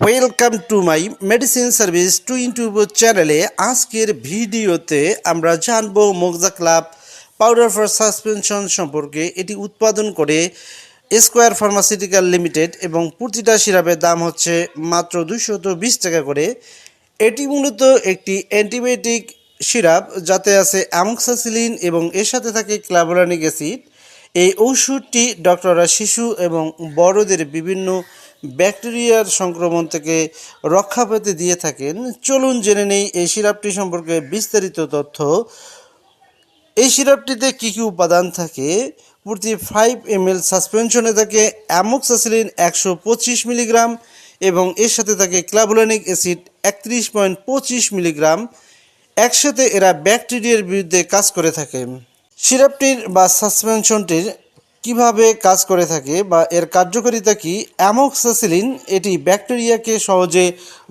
Welcome to my medicine service to YouTube চ্যানেলে আজকের ভিডিওতে আমরা জানব মোগজা ক্লাব পাউডার ফর সাসপেনশন সম্পর্কে। এটি উৎপাদন করে স্কোয়ার ফার্মাসিউটিক্যাল লিমিটেড এবং প্রতিটা সিরাপের দাম হচ্ছে মাত্র দুশত বিশ টাকা করে। এটি মূলত একটি অ্যান্টিবায়োটিক সিরাপ, যাতে আছে অ্যামক্সাসিলিন এবং এর সাথে থাকে ক্লাবোরানিক অ্যাসিড। এই ঔষধটি ডক্টররা শিশু এবং বড়দের বিভিন্ন ব্যাকটেরিয়ার সংক্রমণ থেকে রক্ষা পেতে দিয়ে থাকেন। চলুন জেনে নেই এই সিরাপটি সম্পর্কে বিস্তারিত তথ্য। এই সিরাপটিতে কী কী উপাদান থাকে? প্রতি ফাইভ এম এল সাসপেনশনে থাকে অ্যামোক্সাসিলিন একশো পঁচিশ মিলিগ্রাম এবং এর সাথে থাকে ক্লাবুলানিক অ্যাসিড একত্রিশ পয়েন্ট পঁচিশ মিলিগ্রাম একসাথে এরা ব্যাকটেরিয়ার বিরুদ্ধে কাজ করে থাকে সিরাপটির বা সাসপেনশনটির কীভাবে কাজ করে থাকে বা এর কার্যকারিতা কি? অ্যামোক্সাসিলিন, এটি ব্যাকটেরিয়াকে সহজে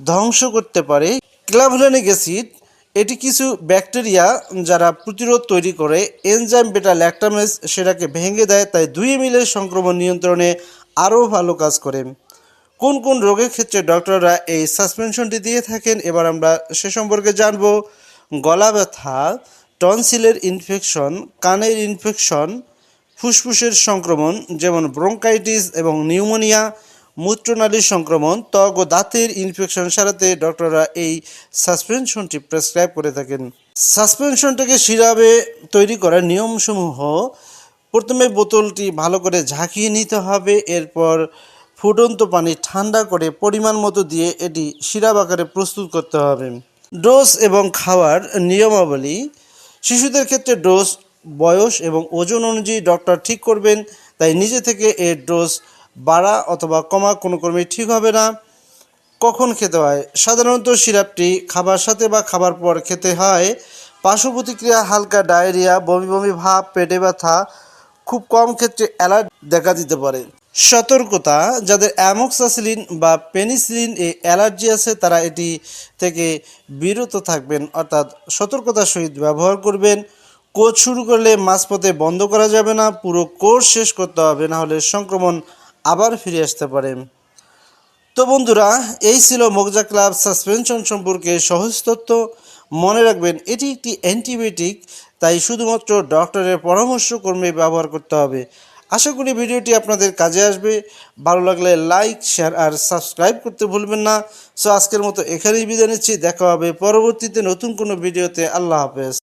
ধ্বংস করতে পারে। ক্লাভুলানিক অ্যাসিড, এটি কিছু ব্যাকটেরিয়া যারা প্রতিরোধ তৈরি করে। এনজাইম বেটা ল্যাকটামেজ, সেটাকে ভেঙে দেয়, তাই দুই মিলের সংক্রমণ নিয়ন্ত্রণে আরও ভালো কাজ করে। কোন কোন রোগের ক্ষেত্রে ডক্টররা এই সাসপেনশনটি দিয়ে থাকেন, এবার আমরা সে সম্পর্কে জানব। গলা ব্যথা, টনসিলের ইনফেকশন কানের ইনফেকশন ফুসফুসের সংক্রমণ, যেমন ব্রঙ্কাইটিস এবং নিউমোনিয়া, মূত্রনালীর সংক্রমণ, ত্বক ও দাঁতের ইনফেকশন সারাতে ডক্টররা এই সাসপেনশনটি প্রেসক্রাইব করে থাকেন। সাসপেনশনটাকে সিরাপে তৈরি করার নিয়মসমূহ, প্রথমে বোতলটি ভালো করে ঝাঁকিয়ে নিতে হবে, এরপর ফুটন্ত পানি ঠান্ডা করে পরিমাণ মতো দিয়ে এটি সিরাপ আকারে প্রস্তুত করতে হবে। ডোজ এবং খাওয়ার নিয়মাবলী, শিশুদের ক্ষেত্রে ডোজ বয়স এবং ওজন অনুযায়ী ডক্টর ঠিক করবেন, তাই নিজে থেকে এর ডোজ বাড়া অথবা কমা কোনো ক্রমেই ঠিক হবে না। কখন খেতে হয়? সাধারণত সিরাপটি খাবার সাথে বা খাবার পর খেতে হয়। পার্শ্ব প্রতিক্রিয়া হালকা ডায়রিয়া, বমি বমি ভাব, পেটে ব্যথা, খুব কম ক্ষেত্রে অ্যালার্জি দেখা দিতে পারে। সতর্কতা, যাদের অ্যামোক্সাসিলিন বা পেনিসিলিন এ অ্যালার্জি আছে, তারা এটি থেকে বিরত থাকবেন, অর্থাৎ সতর্কতার সহিত ব্যবহার করবেন। কোর্স শুরু করলে মাঝপথে বন্ধ করা যাবে না, পুরো কোর্স শেষ করতে হবে, না হলে সংক্রমণ আবার ফিরে আসতে পারে। তো বন্ধুরা, এই ছিল মোগজা ক্লাব সাসপেনশন সম্পর্কে সহজ তথ্য। মনে রাখবেন, এটি একটি অ্যান্টিবায়োটিক, তাই শুধুমাত্র ডক্টরের পরামর্শ ক্রমে ব্যবহার করতে হবে। আশা করি ভিডিওটি আপনাদের কাজে আসবে। ভালো লাগলে লাইক, শেয়ার আর সাবস্ক্রাইব করতে ভুলবেন না। সো আজকের মতো এখানেই বিদায় নিচ্ছি। দেখা হবে পরবর্তীতে নতুন কোনো ভিডিওতে। আল্লাহ হাফেজ।